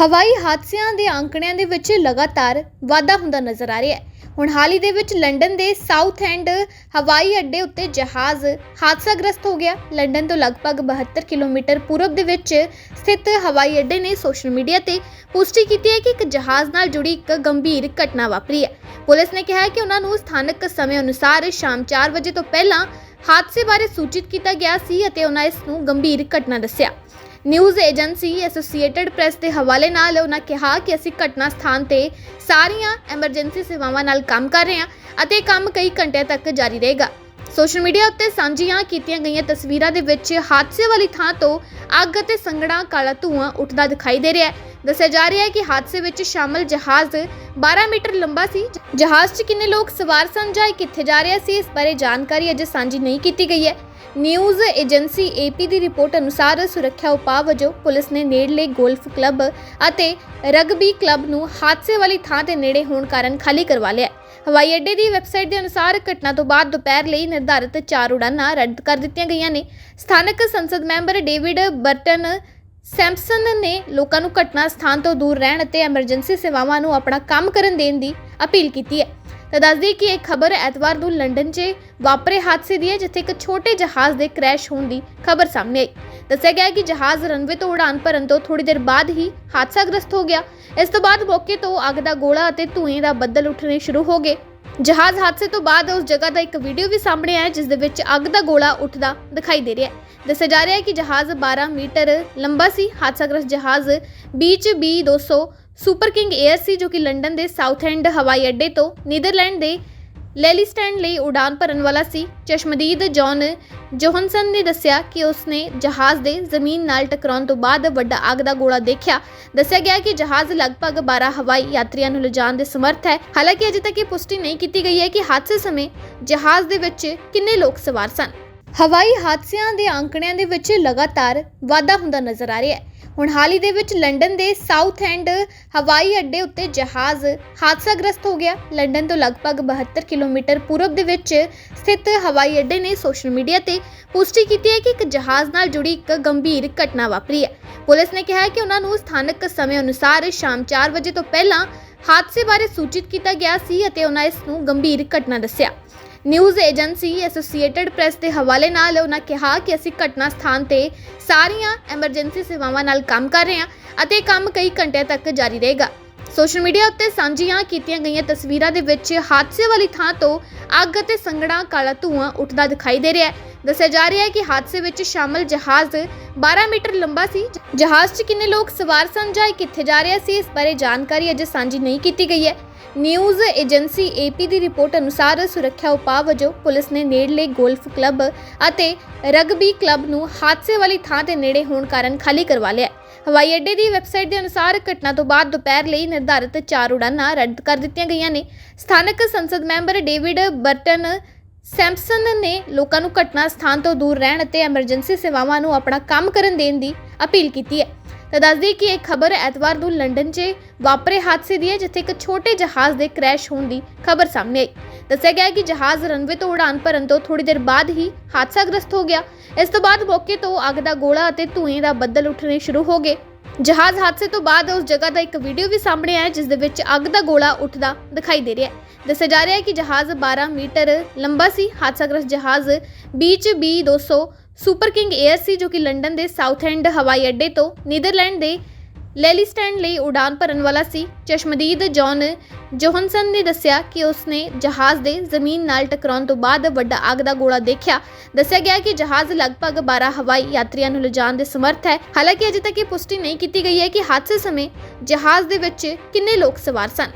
ਹਵਾਈ ਹਾਦਸਿਆਂ ਦੇ ਅੰਕੜਿਆਂ ਦੇ ਵਿੱਚ ਲਗਾਤਾਰ ਵਾਧਾ ਹੁੰਦਾ ਨਜ਼ਰ ਆ ਰਿਹਾ ਹੈ। ਹੁਣ ਹਾਲ ਹੀ ਦੇ ਵਿੱਚ ਲੰਡਨ ਦੇ ਸਾਊਥ ਐਂਡ ਹਵਾਈ ਅੱਡੇ ਉੱਤੇ ਜਹਾਜ਼ ਹਾਦਸਾਗ੍ਰਸਤ ਹੋ ਗਿਆ। ਲੰਡਨ ਤੋਂ ਲਗਭਗ 72 ਕਿਲੋਮੀਟਰ ਪੂਰਬ ਦੇ ਵਿੱਚ ਸਥਿਤ ਹਵਾਈ ਅੱਡੇ ਨੇ ਸੋਸ਼ਲ ਮੀਡੀਆ ਤੇ ਪੁਸ਼ਟੀ ਕੀਤੀ ਹੈ ਕਿ ਇੱਕ ਜਹਾਜ਼ ਨਾਲ ਜੁੜੀ ਇੱਕ ਗੰਭੀਰ ਘਟਨਾ ਵਾਪਰੀ ਹੈ। ਪੁਲਿਸ ਨੇ ਕਿਹਾ ਹੈ ਕਿ ਉਹਨਾਂ ਨੂੰ ਸਥਾਨਕ ਸਮੇਂ ਅਨੁਸਾਰ ਸ਼ਾਮ 4 ਵਜੇ ਤੋਂ ਪਹਿਲਾਂ ਹਾਦਸੇ ਬਾਰੇ ਸੂਚਿਤ ਕੀਤਾ ਗਿਆ ਸੀ ਅਤੇ ਉਹਨਾਂ ਇਸ ਨੂੰ ਗੰਭੀਰ ਘਟਨਾ ਦੱਸਿਆ। ਨਿਊਜ਼ ਏਜੰਸੀ ਐਸੋਸੀਏਟਡ ਪ੍ਰੈਸ ਦੇ ਹਵਾਲੇ ਨਾਲ ਉਹਨਾਂ ਕਿਹਾ ਕਿ ਅਸੀਂ ਘਟਨਾ ਸਥਾਨ ਤੇ ਸਾਰੀਆਂ ਐਮਰਜੈਂਸੀ ਸੇਵਾਵਾਂ ਨਾਲ ਕੰਮ ਕਰ ਰਹੇ ਹਾਂ ਅਤੇ ਕੰਮ ਕਈ ਘੰਟਿਆਂ ਤੱਕ ਜਾਰੀ ਰਹੇਗਾ। ਸੋਸ਼ਲ ਮੀਡੀਆ ਉੱਤੇ ਸਾਂਝੀਆਂ ਕੀਤੀਆਂ ਗਈਆਂ ਤਸਵੀਰਾਂ ਦੇ ਵਿੱਚ ਹਾਦਸੇ ਵਾਲੀ ਥਾਂ ਤੋਂ ਅੱਗ ਅਤੇ ਸੰਘਣਾ ਕਾਲਾ ਧੂਆਂ ਉੱਠਦਾ ਦਿਖਾਈ ਦੇ ਰਿਹਾ ਹੈ। ਦੱਸਿਆ ਜਾ ਰਿਹਾ ਹੈ ਕਿ ਹਾਦਸੇ ਵਿੱਚ ਸ਼ਾਮਲ ਜਹਾਜ਼ 12 ਮੀਟਰ ਲੰਬਾ ਸੀ। ਜਹਾਜ਼ 'ਚ ਕਿੰਨੇ ਲੋਕ ਸਵਾਰ ਸਨ ਜਾਂ ਇਹ ਕਿੱਥੇ ਜਾ ਰਿਹਾ ਸੀ, ਇਸ ਬਾਰੇ ਜਾਣਕਾਰੀ ਅਜੇ ਸਾਂਝੀ ਨਹੀਂ ਕੀਤੀ ਗਈ ਹੈ। ਨਿਊਜ਼ ਏਜੰਸੀ ਏਪੀ ਦੀ ਰਿਪੋਰਟ ਅਨੁਸਾਰ ਸੁਰੱਖਿਆ ਉਪਾਅ ਵਜੋਂ ਪੁਲਿਸ ਨੇ ਨੇੜਲੇ ਗੋਲਫ ਕਲੱਬ ਅਤੇ ਰਗਬੀ ਕਲੱਬ ਨੂੰ ਹਾਦਸੇ ਵਾਲੀ ਥਾਂ ਤੇ ਨੇੜੇ ਹੋਣ ਕਾਰਨ ਖਾਲੀ ਕਰਵਾ ਲਿਆ ਹਵਾਈ ਅੱਡੇ ਦੀ ਵੈਬਸਾਈਟ ਦੇ ਅਨੁਸਾਰ ਘਟਨਾ ਤੋਂ ਬਾਅਦ ਦੁਪਹਿਰ ਲਈ ਨਿਰਧਾਰਿਤ ਚਾਰ ਉਡਾਨਾਂ ਰੱਦ ਕਰ ਦਿੱਤੀਆਂ ਗਈਆਂ ਨੇ। ਸਥਾਨਕ ਸੰਸਦ ਮੈਂਬਰ ਡੇਵਿਡ ਬਰਟਨ ਸੈਮਸਨ ਨੇ ਲੋਕਾਂ ਨੂੰ ਘਟਨਾ ਸਥਾਨ ਤੋਂ ਦੂਰ ਰਹਿਣ ਅਤੇ ਐਮਰਜੈਂਸੀ ਸੇਵਾਵਾਂ ਨੂੰ ਆਪਣਾ ਕੰਮ ਕਰਨ ਦੇਣ ਦੀ ਅਪੀਲ ਕੀਤੀ ਹੈ। ਤਾਂ ਦੱਸਦੀ ਕਿ ਇਹ ਖਬਰ ਐਤਵਾਰ ਨੂੰ ਲੰਡਨ 'ਚ ਵਾਪਰੇ ਹਾਦਸੇ ਦੀ ਹੈ, ਜਿੱਥੇ ਇੱਕ ਛੋਟੇ ਜਹਾਜ਼ ਦੇ ਕ੍ਰੈਸ਼ ਹੋਣ ਦੀ ਖਬਰ ਸਾਹਮਣੇ ਆਈ। ਦੱਸਿਆ ਗਿਆ ਕਿ ਜਹਾਜ਼ ਰਨਵੇ ਤੋਂ ਉਡਾਨ ਭਰਨ ਤੋਂ ਥੋੜੀ ਦੇਰ ਬਾਅਦ ਹੀ ਹਾਦਸਾਗ੍ਰਸਤ ਹੋ ਗਿਆ। ਇਸ ਤੋਂ ਬਾਅਦ ਮੌਕੇ ਤੋਂ ਅੱਗ ਦਾ ਗੋਲਾ ਅਤੇ ਧੂਏ ਦਾ ਬੱਦਲ ਉੱਠਣੇ ਸ਼ੁਰੂ ਹੋ ਗਏ। ਜਹਾਜ਼ ਹਾਦਸੇ ਤੋਂ ਬਾਅਦ ਉਸ ਜਗ੍ਹਾ ਦਾ ਇੱਕ ਵੀਡੀਓ ਵੀ ਸਾਹਮਣੇ ਆਇਆ, ਜਿਸ ਦੇ ਵਿੱਚ ਅੱਗ ਦਾ ਗੋਲਾ ਉੱਠਦਾ ਦਿਖਾਈ ਦੇ ਰਿਹਾ ਹੈ। ਦੱਸਿਆ ਜਾ ਰਿਹਾ ਹੈ ਕਿ ਜਹਾਜ਼ 12 ਮੀਟਰ ਲੰਬਾ ਸੀ। ਹਾਦਸਾਗ੍ਰਸਤ ਜਹਾਜ਼ beech B 200 super king air ਸੀ, ਜੋ ਕਿ ਲੰਡਨ ਦੇ ਸਾਊਥ ਐਂਡ ਹਵਾਈ ਅੱਡੇ ਤੋਂ ਨੀਦਰਲੈਂਡ ਦੇ ਲੈਲੀਸਟੈਂਡ ਲਈ ਉਡਾਨ ਭਰਨ ਵਾਲਾ ਸੀ। ਚਸ਼ਮਦੀਦ ਜੌਨ ਜੋਹਨਸਨ ਨੇ ਦੱਸਿਆ ਕਿ ਉਸਨੇ ਜਹਾਜ਼ ਦੇ ਜ਼ਮੀਨ ਨਾਲ ਟਕਰਾਉਣ ਤੋਂ ਬਾਅਦ ਵੱਡਾ ਅੱਗ ਦਾ ਗੋਲਾ ਦੇਖਿਆ। ਦੱਸਿਆ ਗਿਆ ਕਿ ਜਹਾਜ਼ ਲਗਭਗ 12 ਹਵਾਈ ਯਾਤਰੀਆਂ ਨੂੰ ਲਿਜਾਣ ਦੇ ਸਮਰੱਥ ਹੈ। ਹਾਲਾਂਕਿ ਅਜੇ ਤੱਕ ਇਹ ਪੁਸ਼ਟੀ ਨਹੀਂ ਕੀਤੀ ਗਈ ਹੈ ਕਿ ਹਾਦਸੇ ਸਮੇਂ ਜਹਾਜ਼ ਦੇ ਵਿੱਚ ਕਿੰਨੇ ਲੋਕ ਸਵਾਰ ਸਨ। ਹਵਾਈ ਹਾਦਸਿਆਂ ਦੇ ਅੰਕੜਿਆਂ ਦੇ ਵਿੱਚ ਲਗਾਤਾਰ ਵਾਧਾ ਹੁੰਦਾ ਨਜ਼ਰ ਆ ਰਿਹਾ ਹੈ। ਹੁਣ ਹਾਲ ਹੀ ਦੇ ਵਿੱਚ ਲੰਡਨ ਦੇ ਸਾਊਥ ਐਂਡ ਹਵਾਈ ਅੱਡੇ ਉੱਤੇ ਜਹਾਜ਼ ਹਾਦਸਾਗ੍ਰਸਤ ਹੋ ਗਿਆ। ਲੰਡਨ ਤੋਂ ਲਗਭਗ 72 ਕਿਲੋਮੀਟਰ ਪੂਰਬ ਦੇ ਵਿੱਚ ਸਥਿਤ ਹਵਾਈ ਅੱਡੇ ਨੇ ਸੋਸ਼ਲ ਮੀਡੀਆ ਤੇ ਪੁਸ਼ਟੀ ਕੀਤੀ ਹੈ ਕਿ ਇੱਕ ਜਹਾਜ਼ ਨਾਲ ਜੁੜੀ ਇੱਕ ਗੰਭੀਰ ਘਟਨਾ ਵਾਪਰੀ ਹੈ। ਪੁਲਿਸ ਨੇ ਕਿਹਾ ਹੈ ਕਿ ਉਹਨਾਂ ਨੂੰ ਸਥਾਨਕ ਸਮੇਂ ਅਨੁਸਾਰ ਸ਼ਾਮ 4 ਵਜੇ ਤੋਂ ਪਹਿਲਾਂ ਹਾਦਸੇ ਬਾਰੇ ਸੂਚਿਤ ਕੀਤਾ ਗਿਆ ਸੀ ਅਤੇ ਉਹਨਾਂ ਇਸ ਨੂੰ ਗੰਭੀਰ ਘਟਨਾ ਦੱਸਿਆ। ਨਿਊਜ਼ ਏਜੰਸੀ ਐਸੋਸੀਏਟਡ ਪ੍ਰੈਸ ਦੇ ਹਵਾਲੇ ਨਾਲ ਉਹਨਾਂ ਕਿਹਾ ਕਿ ਅਸੀਂ ਘਟਨਾ ਸਥਾਨ ਤੇ ਸਾਰੀਆਂ ਐਮਰਜੈਂਸੀ ਸੇਵਾਵਾਂ ਨਾਲ ਕੰਮ ਕਰ ਰਹੇ ਹਾਂ ਅਤੇ ਕੰਮ ਕਈ ਘੰਟਿਆਂ ਤੱਕ ਜਾਰੀ ਰਹੇਗਾ। ਸੋਸ਼ਲ ਮੀਡੀਆ ਉੱਤੇ ਸਾਂਝੀਆਂ ਕੀਤੀਆਂ ਗਈਆਂ ਤਸਵੀਰਾਂ ਦੇ ਵਿੱਚ ਹਾਦਸੇ ਵਾਲੀ ਥਾਂ ਤੋਂ ਅੱਗ ਅਤੇ ਸੰਘਣਾ ਕਾਲਾ ਧੂਆਂ ਉੱਠਦਾ ਦਿਖਾਈ ਦੇ ਰਿਹਾ ਹੈ। ਦੱਸਿਆ ਜਾ ਰਿਹਾ ਹੈ ਕਿ ਹਾਦਸੇ ਵਿੱਚ ਸ਼ਾਮਲ ਜਹਾਜ਼ 12 ਮੀਟਰ ਲੰਬਾ ਸੀ। ਜਹਾਜ਼ 'ਚ ਕਿੰਨੇ ਲੋਕ ਸਵਾਰ ਸਨ ਜਾਂ ਇਹ ਕਿੱਥੇ ਜਾ ਰਿਹਾ ਸੀ, ਇਸ ਬਾਰੇ ਜਾਣਕਾਰੀ ਅਜੇ ਸਾਂਝੀ ਨਹੀਂ ਕੀਤੀ ਗਈ ਹੈ। ਨਿਊਜ਼ ਏਜੰਸੀ ਏਪੀ ਦੀ ਰਿਪੋਰਟ ਅਨੁਸਾਰ ਸੁਰੱਖਿਆ ਉਪਾਅ ਵਜੋਂ ਪੁਲਿਸ ਨੇ ਨੇੜਲੇ ਗੋਲਫ ਕਲੱਬ ਅਤੇ ਰਗਬੀ ਕਲੱਬ ਨੂੰ ਹਾਦਸੇ ਵਾਲੀ ਥਾਂ ਦੇ ਨੇੜੇ ਹੋਣ ਕਾਰਨ ਖਾਲੀ ਕਰਵਾ ਲਿਆ ਹਵਾਈ ਅੱਡੇ ਦੀ ਵੈਬਸਾਈਟ ਦੇ ਅਨੁਸਾਰ ਘਟਨਾ ਤੋਂ ਬਾਅਦ ਦੁਪਹਿਰ ਲਈ ਨਿਰਧਾਰਿਤ ਚਾਰ ਉਡਾਨਾਂ ਰੱਦ ਕਰ ਦਿੱਤੀਆਂ ਗਈਆਂ ਨੇ। ਸਥਾਨਕ ਸੰਸਦ ਮੈਂਬਰ ਡੇਵਿਡ ਬਰਟਨ ਸੈਮਸਨ ਨੇ ਲੋਕਾਂ ਨੂੰ ਘਟਨਾ ਸਥਾਨ ਤੋਂ ਦੂਰ ਰਹਿਣ ਅਤੇ ਐਮਰਜੈਂਸੀ ਸੇਵਾਵਾਂ ਨੂੰ ਆਪਣਾ ਕੰਮ ਕਰਨ ਦੇਣ ਦੀ ਅਪੀਲ ਕੀਤੀ ਹੈ। ਤਾਂ ਦੱਸਦੀ ਕਿ ਇਹ ਖਬਰ ਐਤਵਾਰ ਨੂੰ ਲੰਡਨ 'ਚ ਵਾਪਰੇ ਹਾਦਸੇ ਦੀ ਹੈ, ਜਿੱਥੇ ਇੱਕ ਛੋਟੇ ਜਹਾਜ਼ ਦੇ ਕ੍ਰੈਸ਼ ਹੋਣ ਦੀ ਖਬਰ ਸਾਹਮਣੇ ਆਈ। ਦੱਸਿਆ ਗਿਆ ਕਿ ਜਹਾਜ਼ ਰਨਵੇ ਤੋਂ ਉਡਾਨ ਭਰਨ ਤੋਂ ਥੋੜੀ ਦੇਰ ਬਾਅਦ ਹੀ ਹਾਦਸਾਗ੍ਰਸਤ ਹੋ ਗਿਆ। ਇਸ ਤੋਂ ਬਾਅਦ ਮੌਕੇ ਤੋਂ ਅੱਗ ਦਾ ਗੋਲਾ ਅਤੇ ਧੂਏ ਦਾ ਬੱਦਲ ਉੱਠਣੇ ਸ਼ੁਰੂ ਹੋ ਗਏ। ਜਹਾਜ਼ ਹਾਦਸੇ ਤੋਂ ਬਾਅਦ ਉਸ ਜਗ੍ਹਾ ਦਾ ਇੱਕ ਵੀਡੀਓ ਵੀ ਸਾਹਮਣੇ ਆਇਆ, ਜਿਸ ਦੇ ਵਿੱਚ ਅੱਗ ਦਾ ਗੋਲਾ ਉੱਠਦਾ ਦਿਖਾਈ ਦੇ ਰਿਹਾ ਹੈ। ਦੱਸਿਆ ਜਾ ਰਿਹਾ ਹੈ ਕਿ ਜਹਾਜ਼ 12 ਮੀਟਰ ਲੰਬਾ ਸੀ। ਹਾਦਸਾਗ੍ਰਸਤ ਜਹਾਜ਼ beech B 200 super king air ਸੀ, ਜੋ ਕਿ ਲੰਡਨ ਦੇ ਸਾਊਥ ਐਂਡ ਹਵਾਈ ਅੱਡੇ ਤੋਂ ਨੀਦਰਲੈਂਡ ਦੇ ਲੈਲੀਸਟੈਂਡ ਲਈ ਉਡਾਨ ਭਰਨ ਵਾਲਾ ਸੀ। ਚਸ਼ਮਦੀਦ ਜੌਨ ਜੋਹਨਸਨ ਨੇ ਦੱਸਿਆ ਕਿ ਉਸਨੇ ਜਹਾਜ਼ ਦੇ ਜ਼ਮੀਨ ਨਾਲ ਟਕਰਾਉਣ ਤੋਂ ਬਾਅਦ ਵੱਡਾ ਅੱਗ ਦਾ ਗੋਲਾ ਦੇਖਿਆ। ਦੱਸਿਆ ਗਿਆ ਕਿ ਜਹਾਜ਼ ਲਗਭਗ 12 ਹਵਾਈ ਯਾਤਰੀਆਂ ਨੂੰ ਲਿਜਾਣ ਦੇ ਸਮਰੱਥ ਹੈ। ਹਾਲਾਂਕਿ ਅਜੇ ਤੱਕ ਇਹ ਪੁਸ਼ਟੀ ਨਹੀਂ ਕੀਤੀ ਗਈ ਹੈ ਕਿ ਹਾਦਸੇ ਸਮੇਂ ਜਹਾਜ਼ ਦੇ ਵਿੱਚ ਕਿੰਨੇ ਲੋਕ ਸਵਾਰ ਸਨ।